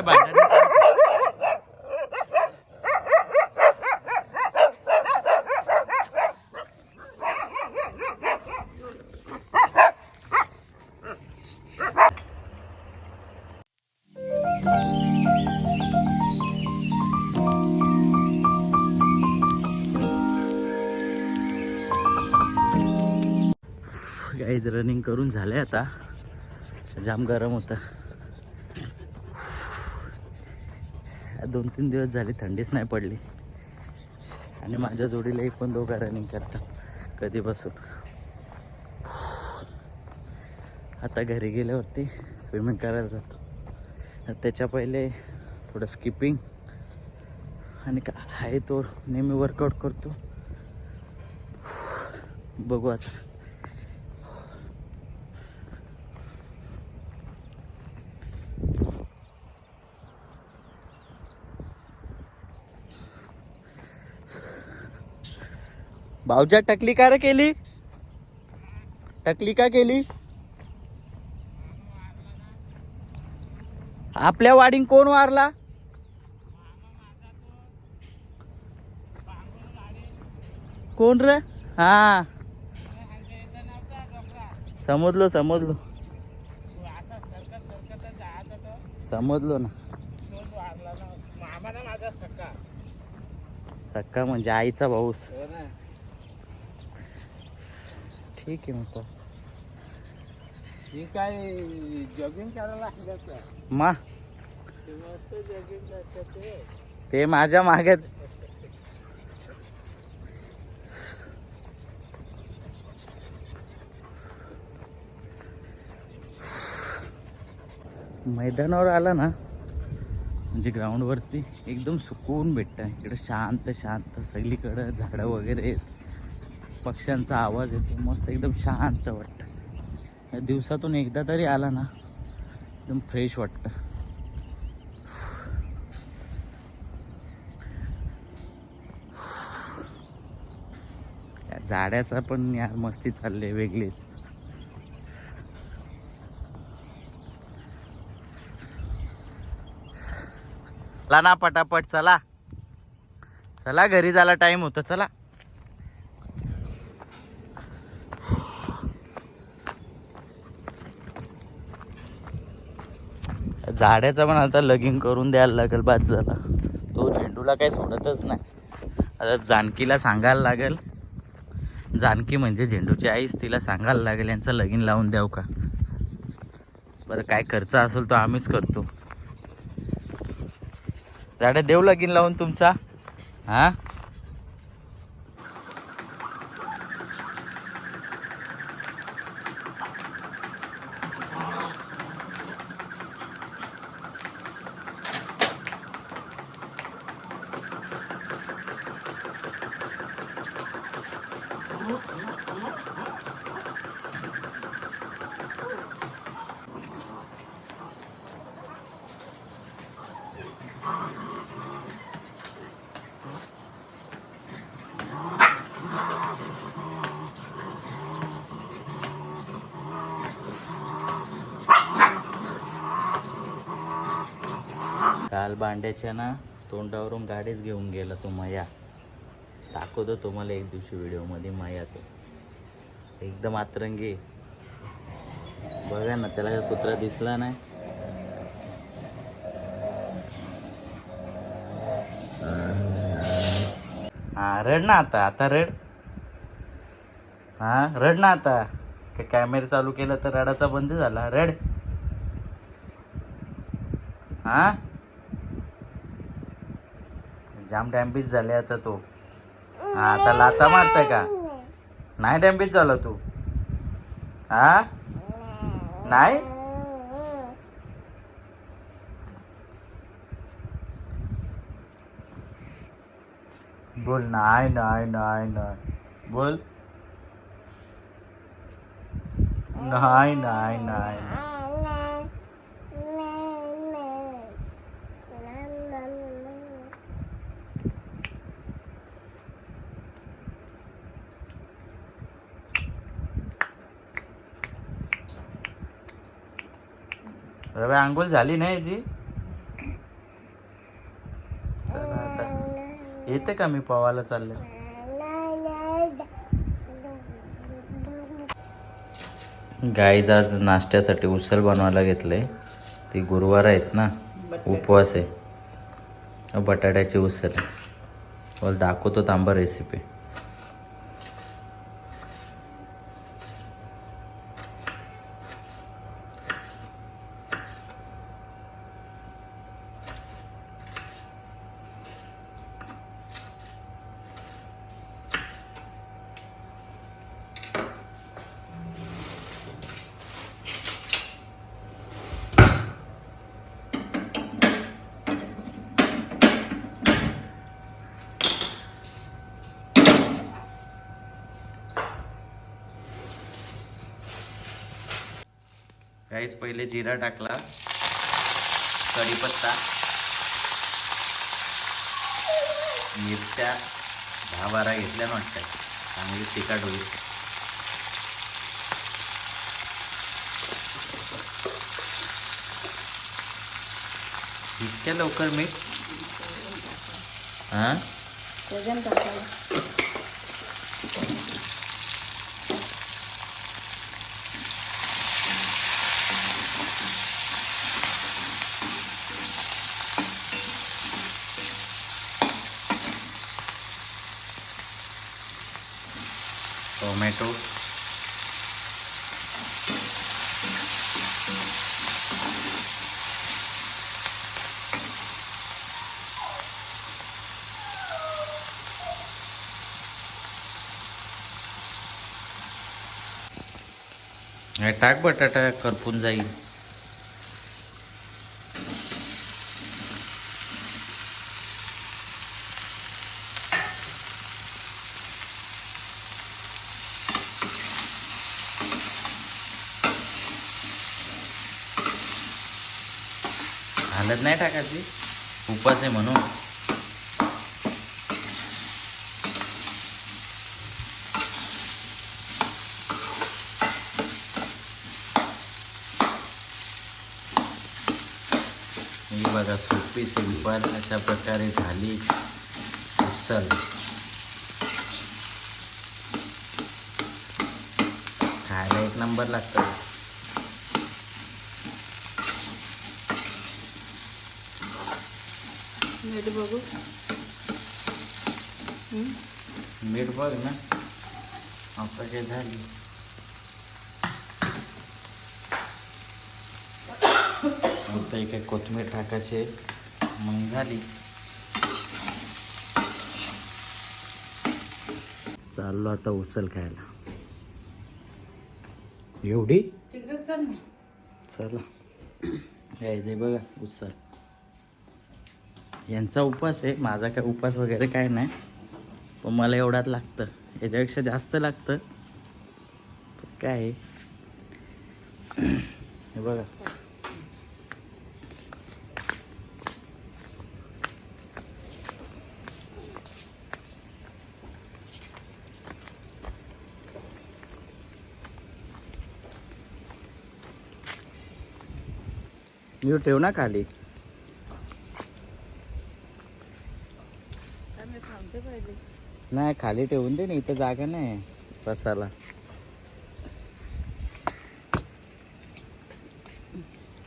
बापरे guys running करून झालंय आता. जाम गरम होतं. दोन तीन दिवस झाले थंडीच नाही पडली. आणि माझ्या जोडीलाही पण दोघं रनिंग करतात कधीपासून आता घरी गेल्यावरती स्विमिंग करायला जातो. त्याच्या पहिले थोडं स्किपिंग आणि का आहे तो नेहमी वर्कआउट करतो. बघू आता. भाऊच्या टकली का रे केली? टकली का केली? आपल्या वाडीन कोण वारला? कोण रे? हा. समजलो समजलो. समजलो ना. सक्का. म्हणजे आईचा भाऊस. ठीक आहे मग तो. ही काय जॉगिंग करायला लागत मा. मस्त जॉगिंग करतात ते. ते माझ्या मागे मैदानावर आला ना म्हणजे ग्राउंडवरती एकदम सुकून भेटतं इकडे शांत शांत सगळीकडं झाडं वगैरे. आहेत. पक्ष्यांचा आवाज येतो. मस्त एकदम शांत वाटतं. दिवसातून एकदा तरी आला ना एकदम फ्रेश वाटतं. झाड्याचा पण यार मस्ती चालली वेगळीच. चला ना पटापट चला. चला घरी जायला टाइम होतो चला. झाड्याचा पण आता लगीन करून द्यायला लागेल बाद झाला. तो झेंडूला काही सोडतच नाही. आता जानकीला सांगायला लागेल. जानकी म्हणजे झेंडूची आईच तिला सांगायला लागेल यांचं लगीन लावून द्याव का? बरं काय खर्च असेल तो आम्हीच करतो. झाडे देव लगीन लावून तुमचा? हा? काल बांड्याच्या ना तोंडावरून गाडीच घेऊन गेला तो मया. दाखवतो तुम्हाला एक दिवशी व्हिडिओमध्ये मया तो. एकदम आतरंगी. बघा ना त्याला कुत्रा दिसला नाही. हां रड ना आता आता रड. हां रड ना आता. काय कॅमेरा चालू केलं तर रडाचा बंद झाला. रड. हा? जाम डॅम्बेज झाले आता तो. हा आता लाता मारताय का? नाही डॅम्बेज झाला तू. हा? नाही? बोल नाही नाही नाही नाही बोल नाही नाही नाही रव्या आंघोळ झाली नाही याची चला आता येते का मी पवायला चालले? गाईज आज नाश्त्यासाठी उसल बनवायला घेतलंय ती गुरुवार आहेत ना उपवास आहे. बटाट्याची उसल आहे. दाखवतो तांबा रेसिपी काहीच पहिले जिरा टाकला. कढीपत्ता. मिरच्या दहा बारा घेतल्या ना वाटतं चांगली तिखट होईल. इतक्या लवकर मीठ? हां? टोमॅटो. टाक बटाटा करपून जाईल. हालत नाही टाकायची. उपास आहे म्हणून. ही बघा सोपी सिंपल अशा प्रकारे झाली. उसल खायला एक नंबर लागतो. मीठ बघू. मीठ बघ ना. आता काय झाली? आता एक एक कोथिंबीर टाकायचे मग झाली. चाललो आता उचल खायला. एवढी? चला यायचंय बघा उचल यांचा उपवास आहे माझा काय उपवास वगैरे काय नाही. पण मला एवढ्यात लागतं. याच्यापेक्षा जास्त लागतं. काय आहे? हे बघा. मी ठेव ना खाली आम्ही थांबते पाहिजे नाही खाली ठेवून दे ना इथं जागा नाही. बसायला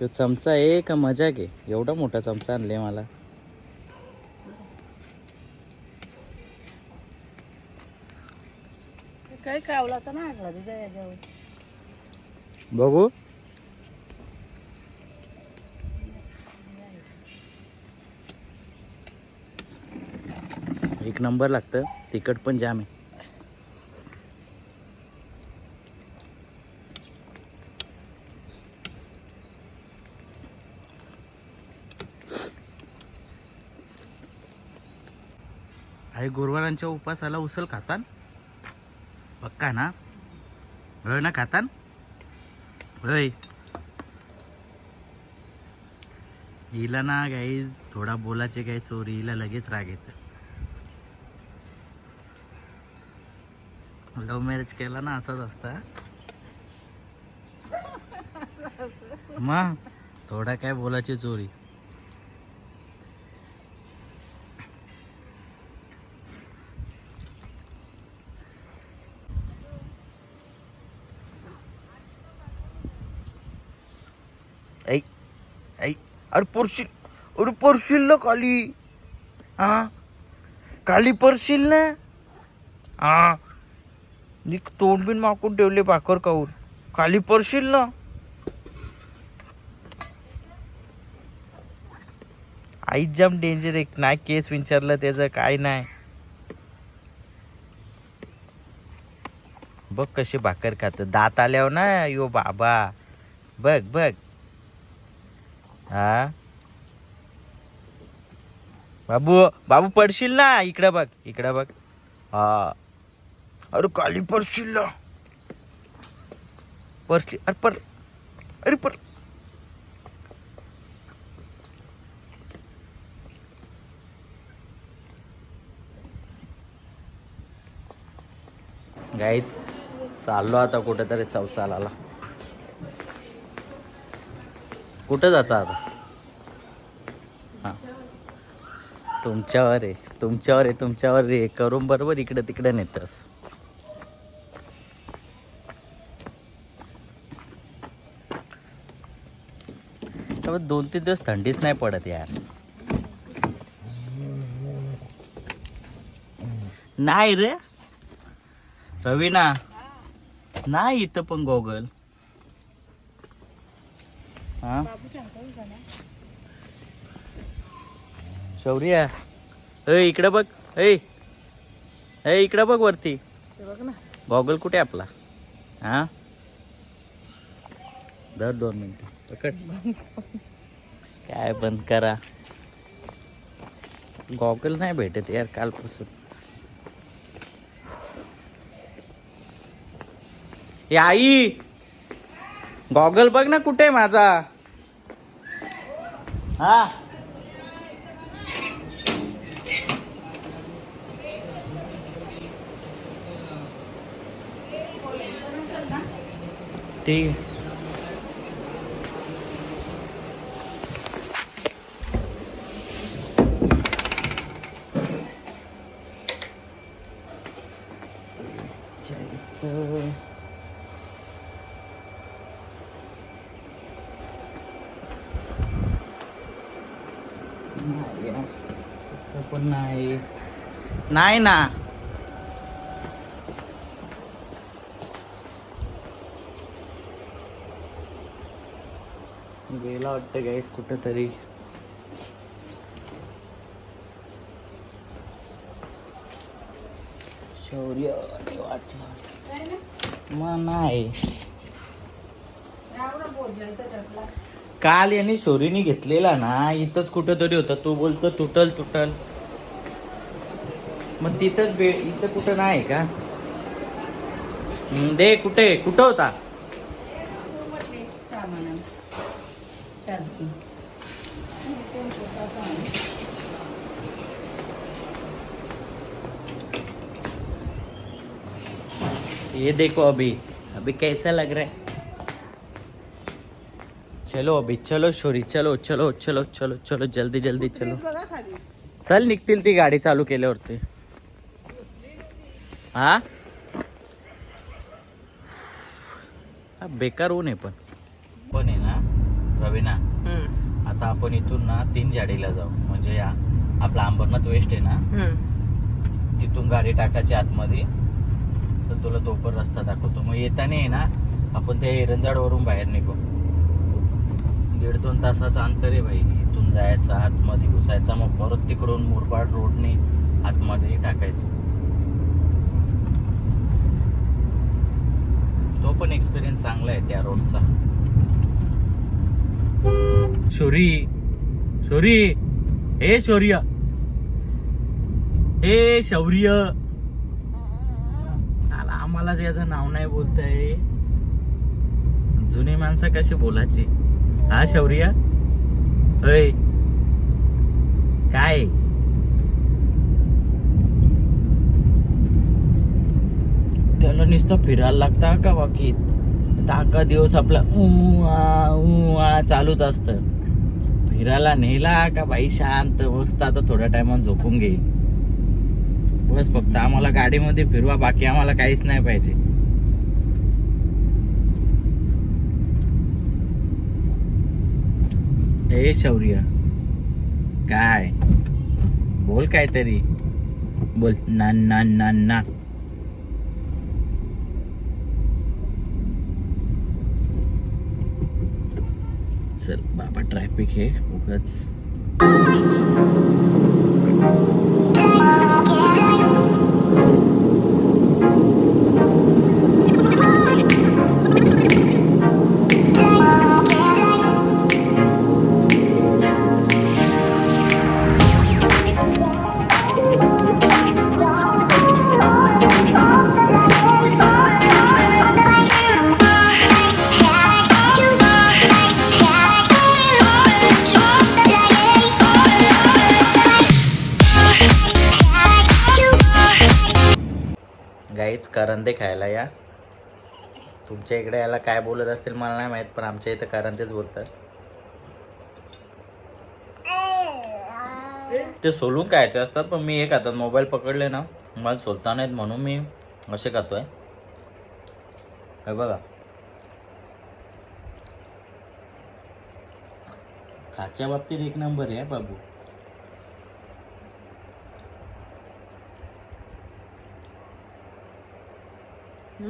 तो चमचा आहे का मजा घे एवढा मोठा चमचा आणले मला. काही कावला तर याच्यावर. बघू. एक नंबर लागतं. तिखट पण जाम आहे. आई गुरुवारांच्या उपासाला उसल खातान? पक्का ना? होय ना खातान? होय. हिला ना गाईज थोडा बोलाचे काय चोरी हिला लगेच राग येतं. लव्ह मॅरेज केला ना असाच असता. मग थोडा काय बोलायची चोरी. ऐ ऐ अरे पोरशील अरे पोरशील ना काली. हा? काली परशील ना? हा? निक तोंड बिन माकून ठेवले भाकर काऊन खाली पडशील ना? आईच जाम डेंजर एक नाही केस विचारलं त्याचं काय नाही. बघ कशी भाकर खात. दात आल्यावर ना? यो बाबा. बघ बघ. हा? बाबू बाबू पडशील ना? इकडं बघ इकडं बघ. हा. अरे काली परशीला. परशी अरे पर अरे पर. गाईच चाललो आता कुठेतरी चौचालाला. कुठं जायचं आता? हा. तुमच्यावर आहे तुमच्यावर आहे तुमच्यावर रे करून बरोबर इकडे तिकडे नेतस. त्यामुळे दोन तीन दिवस थंडीच नाही पडत यार. नाही रे. रवीना नाही इथं पण गोगल. हा? शौर्या ए इकडं बघ ए ए इकडं बघ वरती. गॉगल कुठे आपला? हा? दर दोन मिनिट. पकड. काय बंद करा. गॉगल नाही भेटत यार कालपासून. ए आई! गॉगल बघ ना कुठे आहे माझा. हा. ठीक आहे नाही यार. इथं पण नाही. नाही ना. गेला वाटतं गाईस कुठं तरी शौर्य वाटलं. मग नाही. काल यांनी शौरीने घेतलेला ना इथंच कुठं तरी होता. तो बोलतो तुटल तुटल. मग तिथंच बे इथं कुठं नाही का? दे कुठे? कुठं होता? ये देखो अभी अभी कैसा लग रहा है? चलो अभी चलो शोरी चलो चलो चलो चलो चलो जल्दी जल्दी चलो। चल निघतील ती गाडी चालू केल्यावरती। हा? बेकार ऊन आहे पण. पण आहे ना रवीना आता आपण इथून ना तीन जाडीला जाऊ. म्हणजे या आपला अंबरनाथ वेस्ट आहे ना तिथून गाडी टाकायची आतमध्ये. चल तुला तो पण रस्ता दाखवतो. मग येताना आहे ना आपण त्या एरंजाड वरून बाहेर निघू. दीड दोन तासाचं अंतर आहे भाई इथून जायचं आतमध्ये घुसायचा मग परत तिकडून मुरबाड रोडने आतमध्ये टाकायचं. पण एक्सपिरियन्स चांगला आहे त्या रोडचा शोरी शोरी हे शौर्य. हे शौर्य. आला आम्हालाच याचं नाव नाही बोलताय. जुने माणसं कशी बोलायची? हा शौर्य? अय काय? त्याला नुसतं फिरायला लागता का बाकी दहा दिवस आपला ऊ आ, आ चालूच असतं. फिरायला नेला का बाई? शांत बसता. आता थोड्या टायमात झोपून घेईल बस फक्त आम्हाला गाडीमध्ये फिरवा. बाकी आम्हाला काहीच नाही पाहिजे. हे शौर्य. काय? बोल काहीतरी. बोल. ना ना ना ना. चल बाबा ट्रॅफिक हे उगाच. गाईच करंदे खायला या. तुमच्या इकडे याला काय बोलत असतील मला नाही माहीत पण आमच्या इथं करंदेच बोलतात. ते सोलून खायचे असतात पण मी एक हातात मोबाईल पकडले ना मला सोलता नाहीत म्हणून मी असे खातोय. हे बघा. खाच्या बाबतीत एक नंबर आहे बाबू.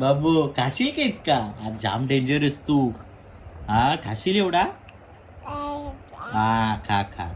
बाबू खाशील का इतका? आज जाम डेंजरस तू. हा खाशील एवढा? हा खा खा.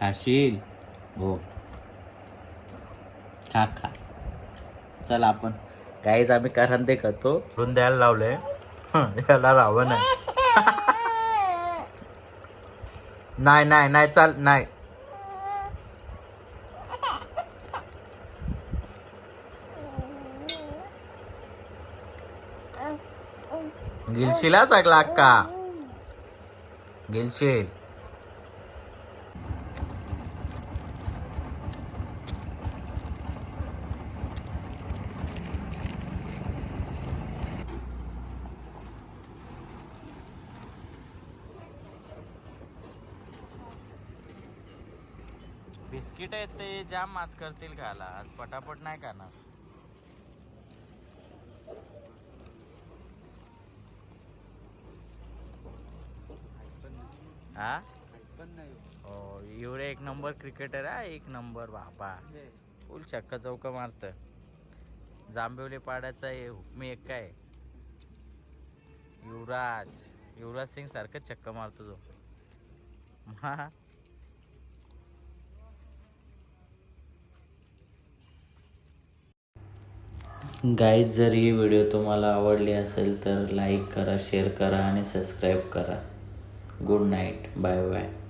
खाशील? हो. खा खा. चल आपण. काहीच आम्ही करंदे खातो. म्हणून द्यायला लावलंय हं, याला राहावं नाही नाही नाही नाही चाल नाही. गिलशिला सगळा अक्का? गिलशील. बिस्किट आहेत ते जाम माच करतील खायला. आज पटापट नाही खाणार. हा? पण नाही हो एवढे एक नंबर क्रिकेटर आहे एक नंबर बापा. फुल छक्का चौका मारत. जांभिवली पाड्याचा आहे हुकमी एक काय युवराज युवराज सिंग सारखं छक्का मारतो तो. हा. गाईज जर ही व्हिडिओ तुम्हाला आवडली असेल तर लाईक करा शेअर करा आणि सबस्क्राईब करा. good night. Bye bye